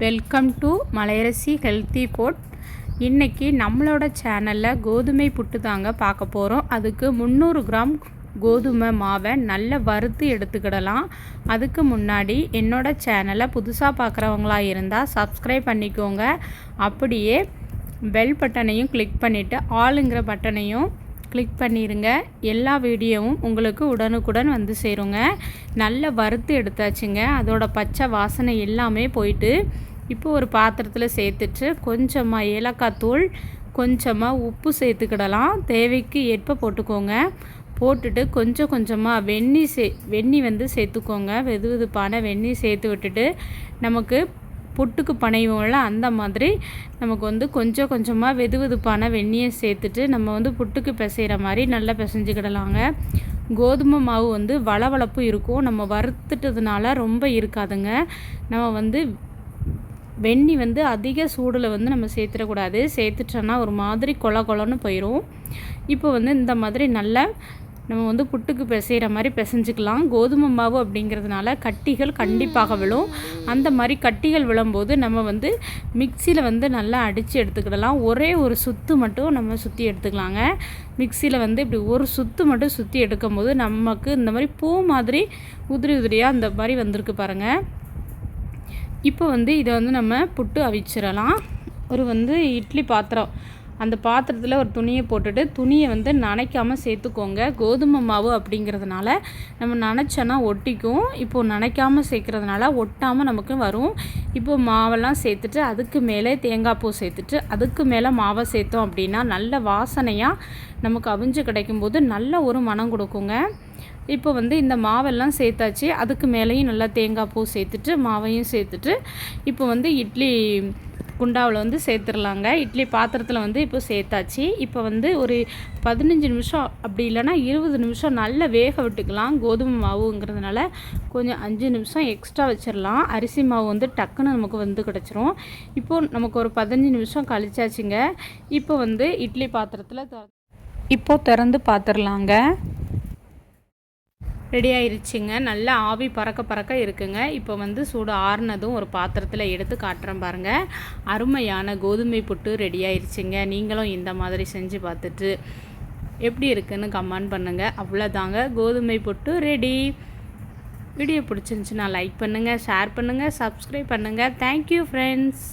Welcome to Malayarasi healthy food இன்றைக்கி நம்மளோட சேனலில் கோதுமை புட்டு தாங்க பார்க்க போகிறோம் அதுக்கு முந்நூறு கிராம் கோதுமை மாவை நல்லா வறுத்து எடுத்துக்கிடலாம். அதுக்கு முன்னாடி என்னோட சேனலை புதுசாக பார்க்குறவங்களா இருந்தால் சப்ஸ்கிரைப் பண்ணிக்கோங்க. அப்படியே பெல் பட்டனையும் கிளிக் பண்ணிவிட்டு ஆளுங்கிற பட்டனையும் கிளிக் பண்ணிடுங்க எல்லா வீடியோவும் உங்களுக்கு உடனுக்குடன் வந்து சேருங்க. நல்ல வறுத்து எடுத்தாச்சுங்க. அதோட பச்சை வாசனை எல்லாமே போயிட்டு இப்போ ஒரு பாத்திரத்தில் சேர்த்துட்டு கொஞ்சமாக ஏலக்காய் தூள் கொஞ்சமாக உப்பு சேர்த்துக்கிடலாம். தேவைக்கு ஏற்ப போட்டுக்கோங்க. போட்டுட்டு கொஞ்சம் கொஞ்சமாக வெந்நி சே வெந்நி வந்து சேர்த்துக்கோங்க. வெது வெதுப்பான வெந்நி சேர்த்து விட்டுட்டு நமக்கு புட்டுக்கு பனைவோம்ல அந்த மாதிரி நமக்கு வந்து கொஞ்சம் கொஞ்சமாக வெது வெதுப்பான வெந்நியை சேர்த்துட்டு நம்ம வந்து புட்டுக்கு பிசைகிற மாதிரி நல்லா பிசைஞ்சிக்கிடலாங்க. கோதுமை மாவு வந்து வளவளப்பு இருக்கும். நம்ம வறுத்துட்டதுனால ரொம்ப இருக்காதுங்க. நம்ம வந்து வெண்ணி வந்து அதிக சூடில் வந்து நம்ம சேர்த்துடக்கூடாது. சேர்த்துட்டோன்னா ஒரு மாதிரி கொல கொலன்னு போயிடும் இப்போ வந்து இந்த மாதிரி நல்லா நம்ம வந்து புட்டுக்கு பிசைகிற மாதிரி பிசைஞ்சிக்கலாம். கோதுமை மாவு அப்படிங்கிறதுனால கட்டிகள் கண்டிப்பாக விழும். அந்த மாதிரி கட்டிகள் விழும்போது நம்ம வந்து மிக்சியில் வந்து நல்லா அடித்து எடுத்துக்கிடலாம். ஒரே ஒரு சுத்து மட்டும் நம்ம சுற்றி எடுத்துக்கலாங்க. மிக்சியில் வந்து இப்படி ஒரு சுத்து மட்டும் சுற்றி எடுக்கும்போது நமக்கு இந்த மாதிரி பூ மாதிரி உதிரி உதிரியாக அந்த மாதிரி வந்திருக்கு பாருங்கள் இப்போ வந்து இதை வந்து நம்ம புட்டு அவிச்சிடலாம். ஒரு வந்து இட்லி பாத்திரம். அந்த பாத்திரத்தில் ஒரு துணியை போட்டுட்டு துணியை வந்து நனைக்காமல் சேர்த்துக்கோங்க. கோதுமை மாவு அப்படிங்கிறதுனால நம்ம நினச்சோன்னா ஒட்டிக்கும். இப்போது நனைக்காமல் சேர்க்குறதுனால ஒட்டாமல் நமக்கு வரும். இப்போ மாவெல்லாம் சேர்த்துட்டு அதுக்கு மேலே தேங்காய் பூ சேர்த்துட்டு அதுக்கு மேலே மாவை சேர்த்தோம் அப்படின்னா நல்ல வாசனையாக நமக்கு அவிஞ்சு கிடைக்கும்போது நல்ல ஒரு மனம் கொடுக்குங்க. இப்போ வந்து இந்த மாவெல்லாம் சேர்த்தாச்சு. அதுக்கு மேலேயும் நல்லா தேங்காய் பூ சேர்த்துட்டு மாவையும் சேர்த்துட்டு இப்போ வந்து இட்லி குண்டாவில் வந்து சேர்த்துடலாங்க. இட்லி பாத்திரத்தில் வந்து இப்போ சேர்த்தாச்சு. இப்போ வந்து ஒரு பதினஞ்சு நிமிஷம் அப்படி இல்லைனா இருபது நிமிஷம் நல்லா வேக விட்டுக்கலாம். கோதுமை மாவுங்கிறதுனால கொஞ்சம் அஞ்சு நிமிஷம் எக்ஸ்ட்ரா வச்சிடலாம். அரிசி மாவு வந்து டக்குன்னு நமக்கு வந்து கிடச்சிரும். இப்போது நமக்கு ஒரு பதினஞ்சு நிமிஷம் கழிச்சாச்சுங்க. இப்போ வந்து இட்லி பாத்திரத்தில் இப்போது திறந்து பார்த்துடலாங்க ரெடி ஆயிருச்சுங்க நல்லா ஆவி பறக்க பறக்க இருக்குங்க. இப்போ வந்து சூடு ஆறுனதும் ஒரு பாத்திரத்தில் எடுத்து காட்டுறேன் பாருங்கள் அருமையான கோதுமை புட்டு ரெடி ஆயிருச்சுங்க நீங்களும் இந்த மாதிரி செஞ்சு பார்த்துட்டு எப்படி இருக்குன்னு கமெண்ட் பண்ணுங்கள் அவ்வளோதாங்க. கோதுமை புட்டு ரெடி. வீடியோ பிடிச்சிருந்துச்சுன்னா லைக் பண்ணுங்கள் ஷேர் பண்ணுங்கள் சப்ஸ்கிரைப் பண்ணுங்கள் தேங்க்யூ ஃப்ரெண்ட்ஸ்